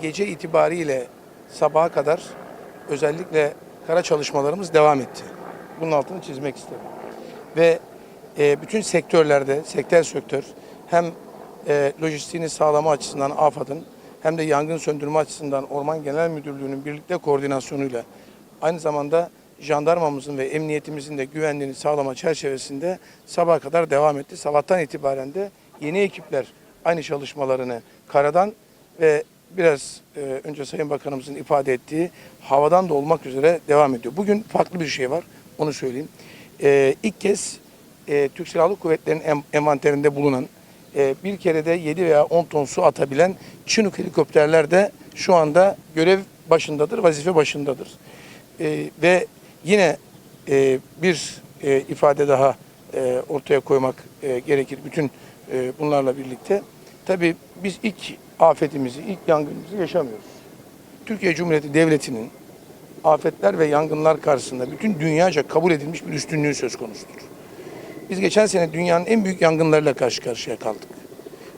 gece itibariyle sabaha kadar özellikle kara çalışmalarımız devam etti. Bunun altını çizmek isterim. Ve e, bütün sektörlerde, sektör sektör hem e, lojistiğini sağlama açısından AFAD'ın hem de yangın söndürme açısından Orman Genel Müdürlüğü'nün birlikte koordinasyonuyla aynı zamanda jandarmamızın ve emniyetimizin de güvenliğini sağlama çerçevesinde sabaha kadar devam etti. Sabahtan itibaren de yeni ekipler aynı çalışmalarını karadan ve biraz e, önce Sayın Bakanımızın ifade ettiği havadan da olmak üzere devam ediyor. Bugün farklı bir şey var, onu söyleyeyim. E, ilk kez e, Türk Silahlı Kuvvetleri'nin em- envanterinde bulunan e, bir kerede 7 veya 10 ton su atabilen Chinook helikopterler de şu anda görev başındadır, vazife başındadır. E, ve yine e, bir e, ifade daha e, ortaya koymak e, gerekir bütün e, bunlarla birlikte. Tabii biz ilk afetimizi, ilk yangınımızı yaşamıyoruz. Türkiye Cumhuriyeti Devleti'nin afetler ve yangınlar karşısında bütün dünyaca kabul edilmiş bir üstünlüğü söz konusudur. Biz geçen sene dünyanın en büyük yangınlarıyla karşı karşıya kaldık.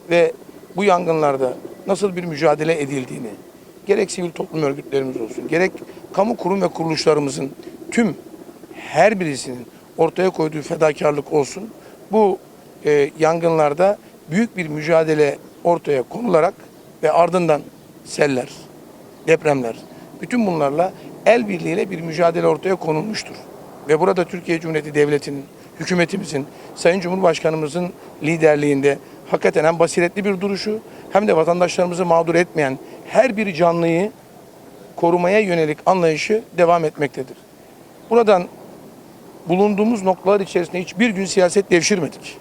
Ve bu yangınlarda nasıl bir mücadele edildiğini, gerek sivil toplum örgütlerimiz olsun, gerek kamu kurum ve kuruluşlarımızın tüm her birisinin ortaya koyduğu fedakarlık olsun, bu e, yangınlarda büyük bir mücadele ortaya konularak ve ardından seller, depremler, bütün bunlarla el birliğiyle bir mücadele ortaya konulmuştur. Ve burada Türkiye Cumhuriyeti Devleti'nin, hükümetimizin, Sayın Cumhurbaşkanımızın liderliğinde hakikaten hem basiretli bir duruşu hem de vatandaşlarımızı mağdur etmeyen her bir canlıyı korumaya yönelik anlayışı devam etmektedir. Buradan bulunduğumuz noktalar içerisinde hiçbir gün siyaset devşirmedik.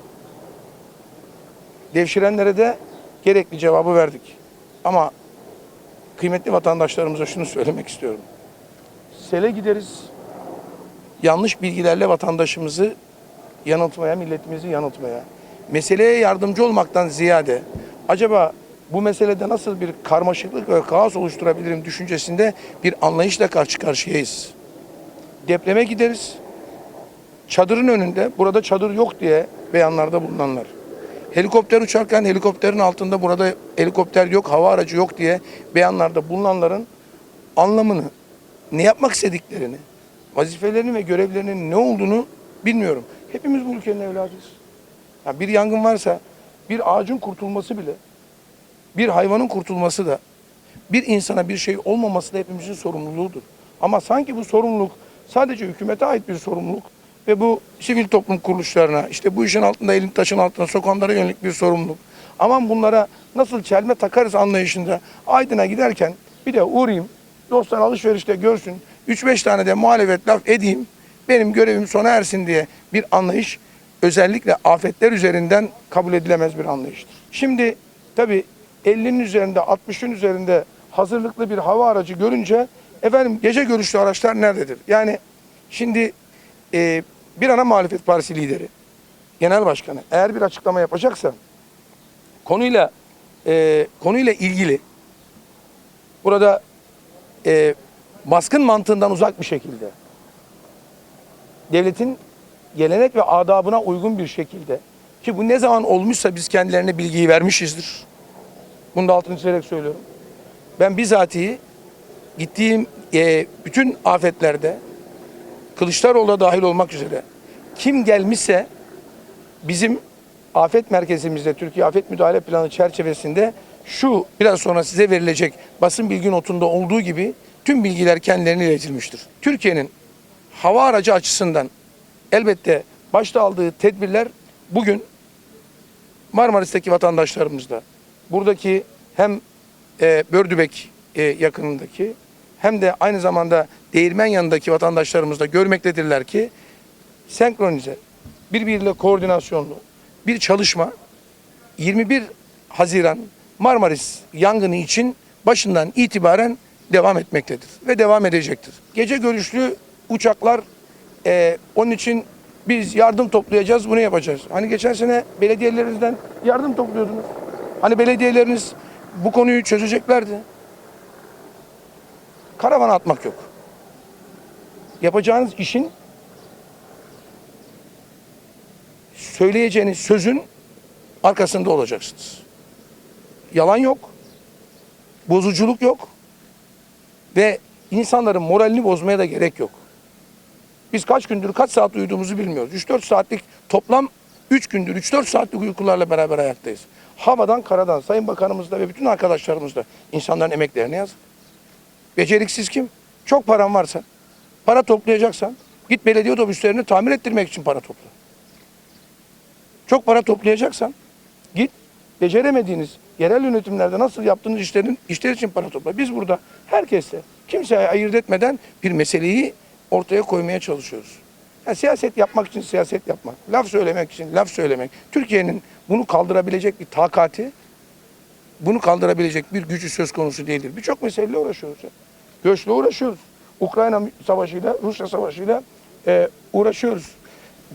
Devşirenlere de gerekli cevabı verdik. Ama kıymetli vatandaşlarımıza şunu söylemek istiyorum. Sele gideriz. Yanlış bilgilerle vatandaşımızı yanıltmaya, milletimizi yanıltmaya, meseleye yardımcı olmaktan ziyade acaba bu meselede nasıl bir karmaşıklık ve kaos oluşturabilirim düşüncesinde bir anlayışla karşı karşıyayız. Depreme gideriz. Çadırın önünde, burada çadır yok diye beyanlarda bulunanlar. Helikopter uçarken helikopterin altında burada helikopter yok, hava aracı yok diye beyanlarda bulunanların anlamını, ne yapmak istediklerini, vazifelerini ve görevlerinin ne olduğunu bilmiyorum. Hepimiz bu ülkenin evladıyız. Ya bir yangın varsa bir ağacın kurtulması bile, bir hayvanın kurtulması da, bir insana bir şey olmaması da hepimizin sorumluluğudur. Ama sanki bu sorumluluk sadece hükümete ait bir sorumluluk ve bu sivil toplum kuruluşlarına, işte bu işin altında elin taşın altına sokanlara yönelik bir sorumluluk. Aman bunlara nasıl çelme takarız anlayışında Aydın'a giderken bir de uğrayayım, dostlar alışverişte görsün, 3-5 tane de muhalefet laf edeyim, benim görevim sona ersin diye bir anlayış özellikle afetler üzerinden kabul edilemez bir anlayıştır. Şimdi tabii 50'nin üzerinde 60'ın üzerinde hazırlıklı bir hava aracı görünce efendim gece görüşlü araçlar nerededir? Yani şimdi e, bir ana muhalefet partisi lideri, genel başkanı eğer bir açıklama yapacaksa konuyla e, konuyla ilgili burada e, baskın mantığından uzak bir şekilde devletin gelenek ve adabına uygun bir şekilde ki bu ne zaman olmuşsa biz kendilerine bilgiyi vermişizdir. Bunu da altını çizerek söylüyorum. Ben bizatihi gittiğim e, bütün afetlerde Kılıçdaroğlu da dahil olmak üzere kim gelmişse bizim afet merkezimizde Türkiye Afet Müdahale Planı çerçevesinde şu biraz sonra size verilecek basın bilgi notunda olduğu gibi tüm bilgiler kendilerine iletilmiştir. Türkiye'nin hava aracı açısından elbette başta aldığı tedbirler bugün Marmaris'teki vatandaşlarımızda buradaki hem e, Bördübek e, yakınındaki hem de aynı zamanda değirmen yanındaki vatandaşlarımız da görmektedirler ki senkronize, birbiriyle koordinasyonlu bir çalışma 21 Haziran Marmaris yangını için başından itibaren devam etmektedir ve devam edecektir. Gece görüşlü uçaklar e, onun için biz yardım toplayacağız, bunu yapacağız. Hani geçen sene belediyelerinizden yardım topluyordunuz. Hani belediyeleriniz bu konuyu çözeceklerdi. Karavana atmak yok. Yapacağınız işin söyleyeceğiniz sözün arkasında olacaksınız. Yalan yok. bozuculuk yok. Ve insanların moralini bozmaya da gerek yok. Biz kaç gündür kaç saat uyuduğumuzu bilmiyoruz. 3-4 saatlik toplam 3 gündür 3-4 saatlik uykularla beraber ayaktayız. Havadan karadan Sayın Bakanımız da ve bütün arkadaşlarımız da insanların emeklerine yazık. Beceriksiz kim? Çok paran varsa, para toplayacaksan git belediye otobüslerini tamir ettirmek için para topla. Çok para toplayacaksan git beceremediğiniz yerel yönetimlerde nasıl yaptığınız işlerin işler için para topla. Biz burada herkese kimseye ayırt etmeden bir meseleyi ortaya koymaya çalışıyoruz. Yani siyaset yapmak için siyaset yapmak, laf söylemek için laf söylemek. Türkiye'nin bunu kaldırabilecek bir takati, bunu kaldırabilecek bir gücü söz konusu değildir. Birçok meseleyle uğraşıyoruz. Göçle uğraşıyoruz. Ukrayna savaşıyla, Rusya savaşıyla e, uğraşıyoruz.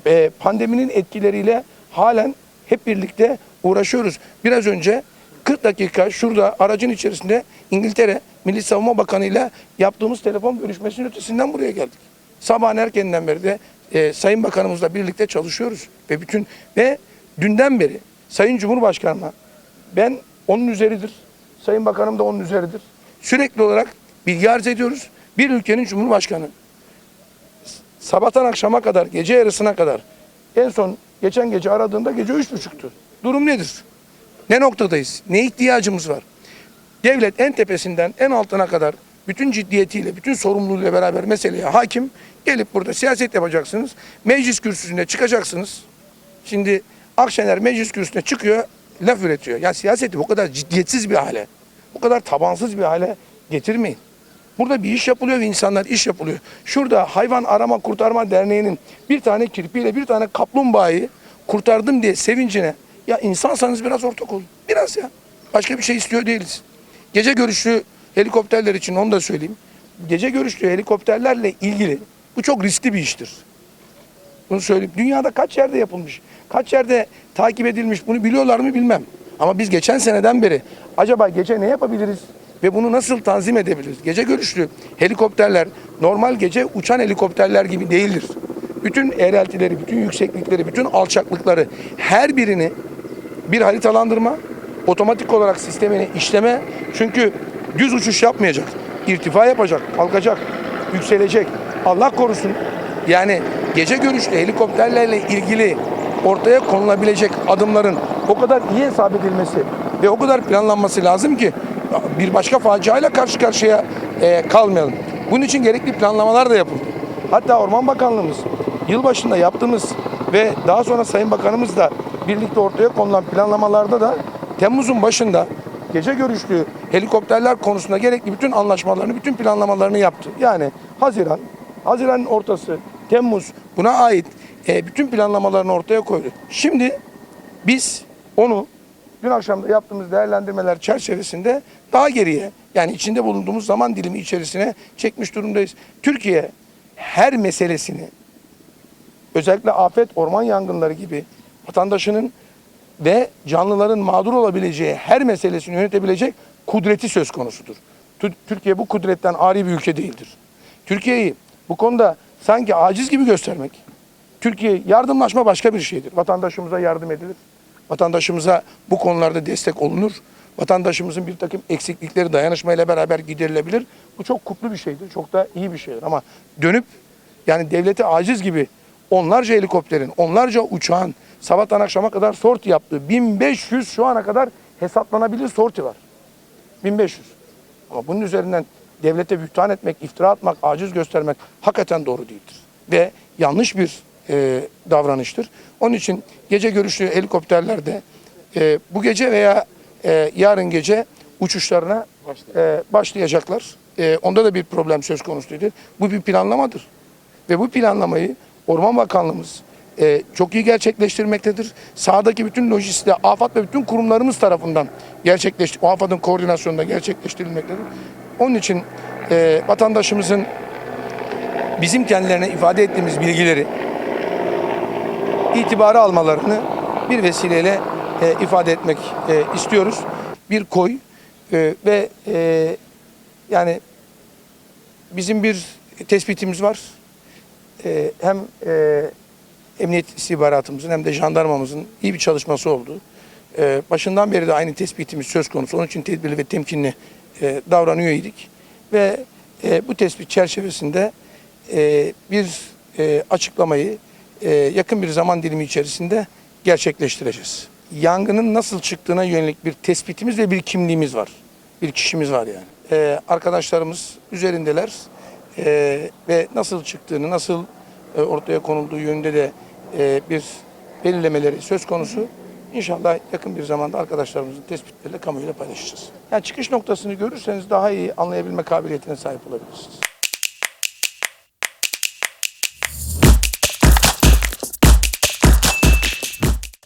E, pandeminin etkileriyle halen hep birlikte uğraşıyoruz. Biraz önce 40 dakika şurada aracın içerisinde İngiltere Milli Savunma Bakanı ile yaptığımız telefon görüşmesinin ötesinden buraya geldik. Sabahın erkeninden beri de e, Sayın Bakanımızla birlikte çalışıyoruz ve bütün ve dünden beri Sayın Cumhurbaşkanı'na ben onun üzeridir. Sayın Bakanım da onun üzeridir. Sürekli olarak bilgi arz ediyoruz. Bir ülkenin Cumhurbaşkanı sabahtan akşama kadar, gece yarısına kadar en son geçen gece aradığında gece üç buçuktu. Durum nedir? Ne noktadayız? Ne ihtiyacımız var? Devlet en tepesinden en altına kadar bütün ciddiyetiyle, bütün sorumluluğuyla beraber meseleye hakim. Gelip burada siyaset yapacaksınız. Meclis kürsüsünde çıkacaksınız. Şimdi Akşener meclis kürsüsüne çıkıyor, laf üretiyor. Ya siyaseti bu kadar ciddiyetsiz bir hale, bu kadar tabansız bir hale getirmeyin. Burada bir iş yapılıyor ve insanlar iş yapılıyor. Şurada Hayvan Arama Kurtarma Derneği'nin bir tane kirpiyle bir tane kaplumbağayı kurtardım diye sevincine ya insansanız biraz ortak olun. Biraz ya. Başka bir şey istiyor değiliz. Gece görüşlü helikopterler için onu da söyleyeyim. Gece görüşlü helikopterlerle ilgili bu çok riskli bir iştir. Bunu söyleyeyim. Dünyada kaç yerde yapılmış? Kaç yerde takip edilmiş? Bunu biliyorlar mı bilmem. Ama biz geçen seneden beri acaba gece ne yapabiliriz ve bunu nasıl tanzim edebiliriz? Gece görüşlü helikopterler normal gece uçan helikopterler gibi değildir. Bütün eğreltileri, bütün yükseklikleri, bütün alçaklıkları her birini bir haritalandırma, otomatik olarak sistemini işleme. Çünkü düz uçuş yapmayacak. irtifa yapacak, kalkacak, yükselecek. Allah korusun. Yani gece görüşlü helikopterlerle ilgili ortaya konulabilecek adımların o kadar iyi hesap edilmesi ve o kadar planlanması lazım ki bir başka faciayla karşı karşıya e, kalmayalım. Bunun için gerekli planlamalar da yapıldı. Hatta Orman Bakanlığımız yılbaşında yaptığımız ve daha sonra Sayın Bakanımız da birlikte ortaya konulan planlamalarda da Temmuz'un başında gece görüşlü helikopterler konusunda gerekli bütün anlaşmalarını, bütün planlamalarını yaptı. Yani Haziran, Haziran'ın ortası, Temmuz buna ait e, bütün planlamalarını ortaya koydu. Şimdi biz onu dün akşam da yaptığımız değerlendirmeler çerçevesinde daha geriye yani içinde bulunduğumuz zaman dilimi içerisine çekmiş durumdayız. Türkiye her meselesini özellikle afet, orman yangınları gibi vatandaşının ve canlıların mağdur olabileceği her meselesini yönetebilecek kudreti söz konusudur. Tü- Türkiye bu kudretten ari bir ülke değildir. Türkiye'yi bu konuda sanki aciz gibi göstermek, Türkiye yardımlaşma başka bir şeydir. Vatandaşımıza yardım edilir. Vatandaşımıza bu konularda destek olunur. Vatandaşımızın bir takım eksiklikleri dayanışmayla beraber giderilebilir. Bu çok kutlu bir şeydir. Çok da iyi bir şeydir. Ama dönüp yani devlete aciz gibi onlarca helikopterin, onlarca uçağın sabahtan akşama kadar sorti yaptığı 1500 şu ana kadar hesaplanabilir sorti var. 1500. Ama bunun üzerinden devlete bühtan etmek, iftira atmak, aciz göstermek hakikaten doğru değildir. Ve yanlış bir e, davranıştır. Onun için gece görüşlü helikopterlerde e, bu gece veya e, yarın gece uçuşlarına e, başlayacaklar. E, onda da bir problem söz konusu değil. Bu bir planlamadır. Ve bu planlamayı Orman Bakanlığımız e, çok iyi gerçekleştirmektedir. Sahadaki bütün lojistiği AFAD ve bütün kurumlarımız tarafından gerçekleştir, AFAD'ın koordinasyonunda gerçekleştirilmektedir. Onun için e, vatandaşımızın bizim kendilerine ifade ettiğimiz bilgileri itibara almalarını bir vesileyle e, ifade etmek e, istiyoruz. Bir koy e, ve e, yani bizim bir tespitimiz var. E, hem e, emniyet istihbaratımızın hem de jandarmamızın iyi bir çalışması oldu. E, başından beri de aynı tespitimiz söz konusu. Onun için tedbirli ve temkinli e, davranıyor. Ve e, bu tespit çerçevesinde e, bir e, açıklamayı e, yakın bir zaman dilimi içerisinde gerçekleştireceğiz. Yangının nasıl çıktığına yönelik bir tespitimiz ve bir kimliğimiz var. Bir kişimiz var yani. E, arkadaşlarımız üzerindeler E, ve nasıl çıktığını, nasıl ortaya konulduğu yönünde de bir belirlemeleri söz konusu. İnşallah yakın bir zamanda arkadaşlarımızın tespitleriyle kamuoyuyla paylaşacağız. Yani çıkış noktasını görürseniz daha iyi anlayabilme kabiliyetine sahip olabilirsiniz.